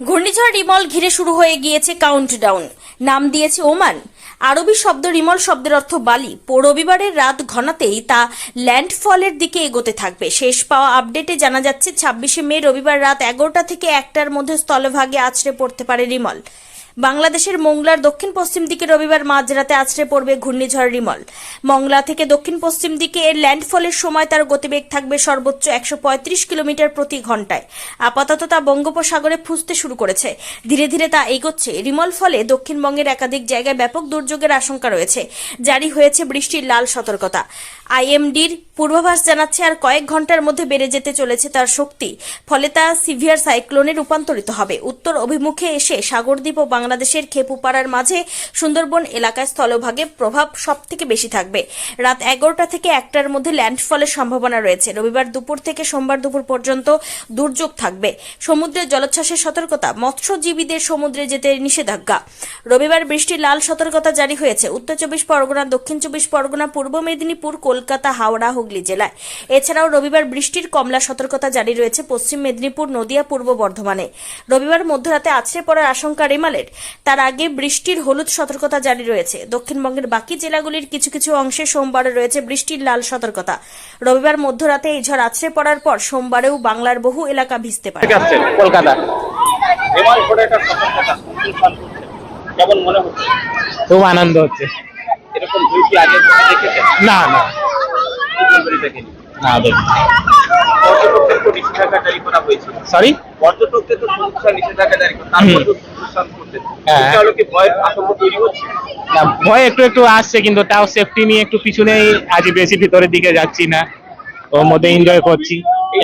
ঘূর্ণিঝড় রিমল ঘিরে শুরু হয়ে গিয়েছে কাউন্টডাউন নাম দিয়েছে ওমান। আরবি শব্দ রিমল শব্দের অর্থ বালি। রবিবারের রাত ঘনাতেই তা ল্যান্ডফলের দিকে এগোতে থাকবে। শেষ পাওয়া আপডেটে জানা যাচ্ছে, ছাব্বিশে মে রবিবার রাত এগারোটা থেকে একটার মধ্যে স্থলভাগে আছড়ে পড়তে পারে রিমল। বাংলাদেশের মংলার দক্ষিণ পশ্চিম দিকে রবিবার মাঝরাতে আছড়ে পড়বে ঘূর্ণিঝড় রিমল। মংলা থেকে দক্ষিণ পশ্চিম দিকে এর ল্যান্ডফলের সময় তার গতিবেগ থাকবে সর্বোচ্চ একশো পঁয়ত্রিশ কিলোমিটার প্রতি ঘন্টায় আপাতত তা বঙ্গোপসাগরে ফুসতে শুরু করেছে। ধীরে ধীরে তা এগোচ্ছে। রিমল ফলে দক্ষিণবঙ্গের একাধিক জায়গায় ব্যাপক দুর্যোগের আশঙ্কা রয়েছে। জারি হয়েছে বৃষ্টির লাল সতর্কতা। আইএমডির পূর্বাভাস জানাচ্ছে, আর কয়েক ঘণ্টার মধ্যে বেড়ে যেতে চলেছে তার শক্তি, ফলে তা সিভিয়ার সাইক্লোনে রূপান্তরিত হবে। উত্তর অভিমুখে এসে সাগরদ্বীপ ও বাংলাদেশের খেপুপাড়ার মাঝে সুন্দরবন এলাকায় স্থলভাগে প্রভাব সব থেকে বেশি থাকবে। রাত এগারোটা থেকে একটার মধ্যে ল্যান্ডফলের সম্ভাবনা রয়েছে। রবিবার দুপুর থেকে সোমবার দুপুর পর্যন্ত দুর্যোগ থাকবে। সমুদ্রে জলোচ্ছ্বাসের সতর্কতা, মৎস্যজীবীদের সমুদ্রে যেতে নিষেধাজ্ঞা। রবিবার বৃষ্টির লাল সতর্কতা জারি হয়েছে। উত্তর চব্বিশ পরগনা, দক্ষিণ চব্বিশ পরগনা, পূর্ব মেদিনীপুর, কলকাতা, হাওড়া, হুগলি জেলায়। এছাড়াও রবিবার বৃষ্টির কমলা সতর্কতা জারি রয়েছে পশ্চিম মেদিনীপুর, নদিয়া, পূর্ব বর্ধমানে। রবিবার মধ্যরাতে আছড়ে পড়ার আশঙ্কা রেমালের। তার আগে বৃষ্টির হলুদ সতর্কতা জারি রয়েছে। দক্ষিণবঙ্গের বাকি জেলাগুলির কিছু কিছু অংশে সোমবারে রয়েছে বৃষ্টির লাল সতর্কতা। রবিবার মধ্যরাতে এই ঝড় আছড়ে পড়ার পর সোমবারেও বাংলার বহু এলাকা ভিজতে পারে। কলকাতা। কেমন মনে হচ্ছে? খুব আনন্দ হচ্ছে। এরকম কি আগে দেখেছেন? না না। সরি পর্যটকদের তো সমুদ্র নিষেধাজ্ঞা জারি করা। তারপর তো করতে হ্যাঁ। তাহলে কি ভয়ের আতঙ্ক তৈরি হচ্ছে। না ভয় একটু একটু আসছে কিন্তু তাও সেফটি নিয়ে একটু পিছনেই আজ বেশি ভিতরের দিকে যাচ্ছি না। ওর মধ্যে এনজয় করছি।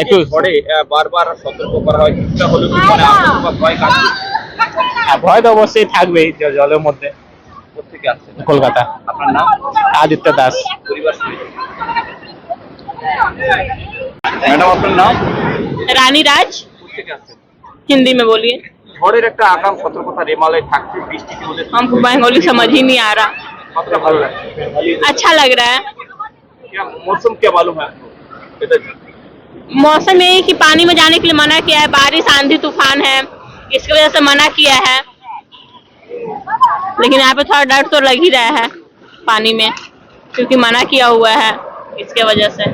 একটু যে বারবার সতর্ক করা হয় কিছুটা হলেও কি মনে আতঙ্ক ভয় কাজ হ্যাঁ, ভয় তো অবশ্যই থাকবেই জলের মধ্যে। কলকাতা। আপনার নাম? আদিত্য দাস। পরিবার ম্যাডাম আপনার নাম? रानी राज কোথেকে আসছেন हिंदी में बोलिए ঝড়ের একটা আগাম সতর্কতা রেমালে থাকছে বৃষ্টি কি ওদের हमको बंगाली समझ ही नहीं आ रहा কতটা ভালো লাগছে अच्छा लग रहा है क्या मौसम क्या मालूम है आपको এটা मौसम यही कि पानी में जाने के लिए मना किया है बारिश आंधी तूफान है इसकी वजह से मना किया है लेकिन यहाँ पे थोड़ा डर तो लग ही रहा है पानी में क्योंकि मना किया हुआ है इसके वजह से